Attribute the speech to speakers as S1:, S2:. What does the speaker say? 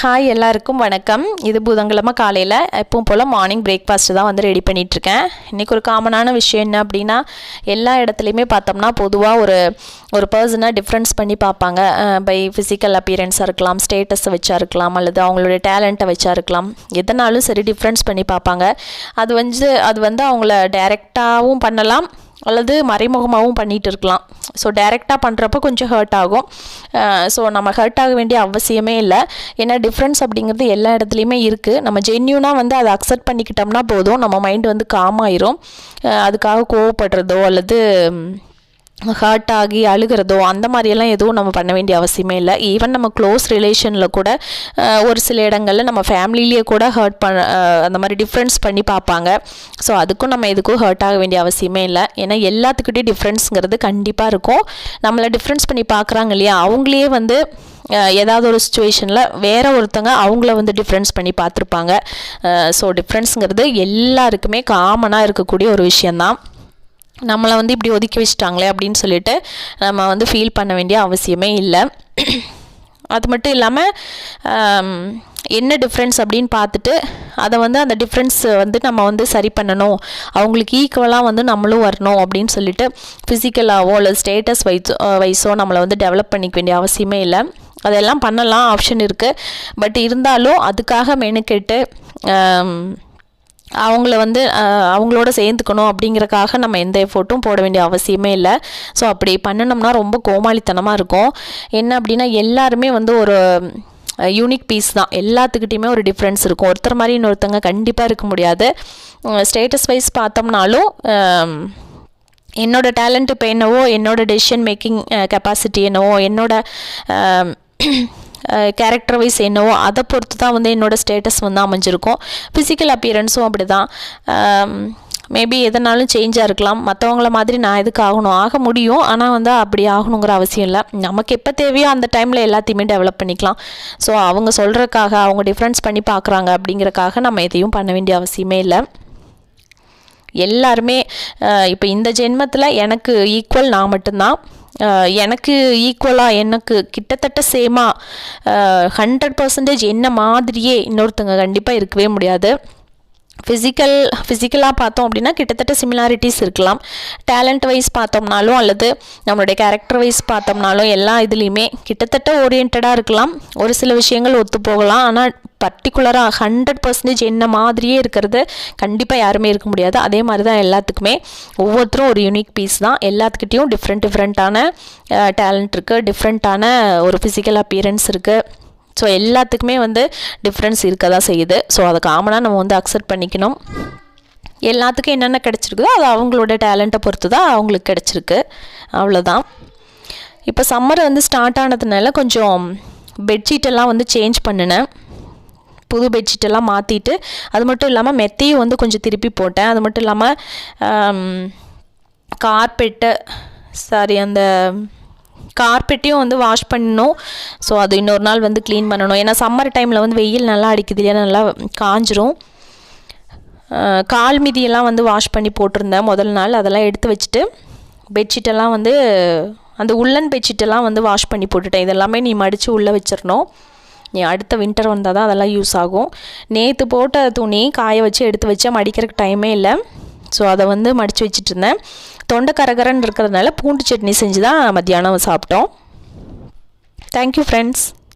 S1: Hi எல்லாருக்கும் வணக்கம். இது புதன்கிழமை காலையில் எப்பவும் போல் மார்னிங் பிரேக்ஃபாஸ்ட் தான் வந்து ரெடி பண்ணிகிட்ருக்கேன் இன்றைக்கி ஒரு காமனான விஷயம் என்ன அப்படின்னா எல்லா இடத்துலையுமே பார்த்தோம்னா பொதுவாக ஒரு ஒரு பர்சனை டிஃப்ரென்ஸ் பண்ணி பார்ப்பாங்க. பை ஃபிசிக்கல் அப்பியரன்ஸாக இருக்கலாம் ஸ்டேட்டஸை வச்சா இருக்கலாம் அல்லது அவங்களுடைய டேலண்ட்டை வச்சா இருக்கலாம். எதனாலும் சரி டிஃப்ரென்ஸ் பண்ணி பார்ப்பாங்க. அது வந்து அது வந்து அவங்கள டைரெக்டாகவும் பண்ணலாம். அல்லது மறைமுகமாகவும் பண்ணிகிட்டு இருக்கலாம் ஸோ டைரெக்டாக பண்ணுறப்ப கொஞ்சம் ஹர்ட் ஆகும். ஸோ நம்ம ஹர்ட் ஆக வேண்டிய அவசியமே இல்லை. ஏன்னா டிஃப்ரென்ஸ் அப்படிங்கிறது எல்லா இடத்துலையுமே இருக்குது நம்ம ஜென்யூனாக வந்து அதை அக்செப்ட் பண்ணிக்கிட்டோம்னா போதும். நம்ம மைண்ட் வந்து காம் ஆயிரும். அதுக்காக கோவப்படுறதோ அல்லது ஹர்ட் ஆகி அழுகிறதோ அந்த மாதிரியெல்லாம் எதுவும் நம்ம பண்ண வேண்டிய அவசியமே இல்லை. ஈவன் நம்ம க்ளோஸ் ரிலேஷனில் கூட ஒரு சில இடங்களில் நம்ம ஃபேமிலிலேயே கூட ஹர்ட் பண்ண அந்த மாதிரி டிஃப்ரென்ஸ் பண்ணி பார்ப்பாங்க. ஸோ அதுக்கும் நம்ம எதுக்கும் ஹர்ட் ஆக வேண்டிய அவசியமே இல்லை. ஏன்னா எல்லாத்துக்கிட்டையும் டிஃப்ரென்ஸுங்கிறது கண்டிப்பாக இருக்கும். நம்மளை டிஃப்ரென்ஸ் பண்ணி பார்க்குறாங்க இல்லையா? அவங்களே வந்து ஏதாவது ஒரு சுச்சுவேஷனில் வேறு ஒருத்தங்க அவங்கள வந்து டிஃப்ரென்ஸ் பண்ணி பார்த்துருப்பாங்க. ஸோ டிஃப்ரென்ஸுங்கிறது எல்லாருக்குமே காமனாக இருக்கக்கூடிய ஒரு விஷயந்தான் நம்மளை வந்து இப்படி ஒதுக்கி வச்சிட்டாங்களே அப்படின்னு சொல்லிட்டு நம்ம வந்து ஃபீல் பண்ண வேண்டிய அவசியமே இல்லை. அது மட்டும் இல்லாமல் என்ன டிஃப்ரென்ஸ் அப்படின்னு பார்த்துட்டு அதை வந்து அந்த டிஃப்ரென்ஸ் வந்து நம்ம வந்து சரி பண்ணணும். அவங்களுக்கு ஈக்குவலாக வந்து நம்மளும் வரணும் அப்படின்னு சொல்லிட்டு ஃபிசிக்கலாகவோ அல்லது ஸ்டேட்டஸ் வைஸோ வைஸோ நம்மளை வந்து டெவலப் பண்ணிக்க வேண்டிய அவசியமே இல்லை. அதெல்லாம் பண்ணலாம் ஆப்ஷன் இருக்குது பட் இருந்தாலும் அதுக்காக மெனுக்கெட்டு அவங்கள வந்து அவங்களோட சேர்ந்துக்கணும் அப்படிங்கிறக்காக நம்ம எந்த எஃபோர்ட்டும் போட வேண்டிய அவசியமே இல்லை. ஸோ அப்படி பண்ணினோம்னா ரொம்ப கோமாளித்தனமாக இருக்கும். என்ன அப்படின்னா எல்லாருமே வந்து ஒரு யூனிக் பீஸ் தான். எல்லாத்துக்கிட்டையுமே ஒரு டிஃப்ரென்ஸ் இருக்கும். ஒருத்தர் மாதிரி இன்னொருத்தங்க கண்டிப்பாக இருக்க முடியாது. ஸ்டேட்டஸ் வைஸ் பார்த்தோம்னாலும் என்னோட டேலண்ட் இப்போ என்னவோ என்னோடய டெசிஷன் மேக்கிங் கெப்பாசிட்டி என்னவோ என்னோட கேரக்டர் வைஸ் என்னவோ அதை பொறுத்து தான் வந்து என்னோடய ஸ்டேட்டஸ் வந்து அமைஞ்சிருக்கும். ஃபிசிக்கல் அப்பியரன்ஸும் அப்படி தான் மேபி எதனாலும் சேஞ்சாக இருக்கலாம். மற்றவங்கள மாதிரி நான் எதுக்கு ஆகணும்? ஆக முடியும். ஆனால் வந்து அப்படி ஆகணுங்கிற அவசியம் இல்லை. நமக்கு எப்போ தேவையோ அந்த டைமில் எல்லாத்தையுமே டெவலப் பண்ணிக்கலாம். ஸோ அவங்க சொல்கிறக்காக அவங்க டிஃப்ரென்ஸ் பண்ணி பார்க்குறாங்க அப்படிங்கிறக்காக நம்ம எதையும் பண்ண வேண்டிய அவசியமே இல்லை. எல்லாருமே இப்போ இந்த ஜென்மத்தில் எனக்கு ஈக்குவல் நான் மட்டும்தான். எனக்கு ஈக்குவலாக எனக்கு கிட்டத்தட்ட சேமாக ஹண்ட்ரட் பர்சன்டேஜ் என்ன மாதிரியே இன்னொருத்தங்க கண்டிப்பாக இருக்கவே முடியாது. ஃபிசிக்கல் ஃபிசிக்கலாக பார்த்தோம் அப்படின்னா கிட்டத்தட்ட சிமிலாரிட்டிஸ் இருக்கலாம். டேலண்ட் வைஸ் பார்த்தோம்னாலும் அல்லது நம்மளுடைய கேரக்டர் வைஸ் பார்த்தோம்னாலும் எல்லா இதுலேயுமே கிட்டத்தட்ட ஓரியன்டாக இருக்கலாம். ஒரு சில விஷயங்கள் ஒத்து போகலாம். ஆனால் பர்டிகுலராக ஹண்ட்ரட் பர்சன்டேஜ் என்ன மாதிரியே இருக்கிறது கண்டிப்பாக யாருமே இருக்க முடியாது. அதே மாதிரி தான் எல்லாத்துக்குமே. ஒவ்வொருத்தரும் ஒரு யூனிக் பீஸ் தான். எல்லாத்துக்கிட்டேயும் டிஃப்ரெண்ட் டிஃப்ரெண்ட்டான டேலண்ட் இருக்குது டிஃப்ரெண்ட்டான ஒரு ஃபிசிக்கல் அப்பியரன்ஸ் இருக்குது ஸோ எல்லாத்துக்குமே வந்து டிஃப்ரென்ஸ் இருக்க தான் செய்யுது. ஸோ அதை காமனாக நம்ம வந்து அக்செப்ட் பண்ணிக்கணும். எல்லாத்துக்கும் என்னென்ன கிடச்சிருக்குதோ அது அவங்களோட டேலண்ட்டை பொறுத்து தான் அவங்களுக்கு கிடச்சிருக்கு. அவ்வளோதான் இப்போ சம்மர் வந்து ஸ்டார்ட் ஆனதுனால கொஞ்சம் பெட்ஷீட்டெல்லாம் வந்து சேஞ்ச் பண்ணினேன். புது பெட்ஷீட்டெல்லாம் மாற்றிட்டு அது மட்டும் இல்லாமல் மெத்தையும் வந்து கொஞ்சம் திருப்பி போட்டேன். அது மட்டும் இல்லாமல் கார்பெட்டு சாரி அந்த கார்பெட்டையும் வந்து வாஷ் பண்ணணும். ஸோ அது இன்னொரு நாள் வந்து க்ளீன் பண்ணணும். ஏன்னா சம்மர் டைமில் வந்து வெயில் நல்லா அடிக்குது இல்லையா? நல்லா காஞ்சிரும். கால் மிதியெல்லாம் வந்து வாஷ் பண்ணி போட்டிருந்தேன் முதல் நாள். அதெல்லாம் எடுத்து வச்சுட்டு பெட்ஷீட்டெல்லாம் வந்து அந்த உள்ளன் பெட்ஷீட்டெல்லாம் வந்து வாஷ் பண்ணி போட்டுட்டேன். இதெல்லாமே நீ மடித்து உள்ளே வச்சிடணும் நீ அடுத்த வின்டர் வந்தால் தான் அதெல்லாம் யூஸ் ஆகும். நேற்று போட்ட துணி காய வச்சு எடுத்து வச்சா மடிக்கிறதுக்கு டைமே இல்லை. ஸோ அதை வந்து மடித்து வச்சுட்டு இருந்தேன். தொண்டை கரகரன்னு இருக்கிறதுனால பூண்டு சட்னி செஞ்சு தான் மத்தியானம் சாப்பிட்டோம். Thank you friends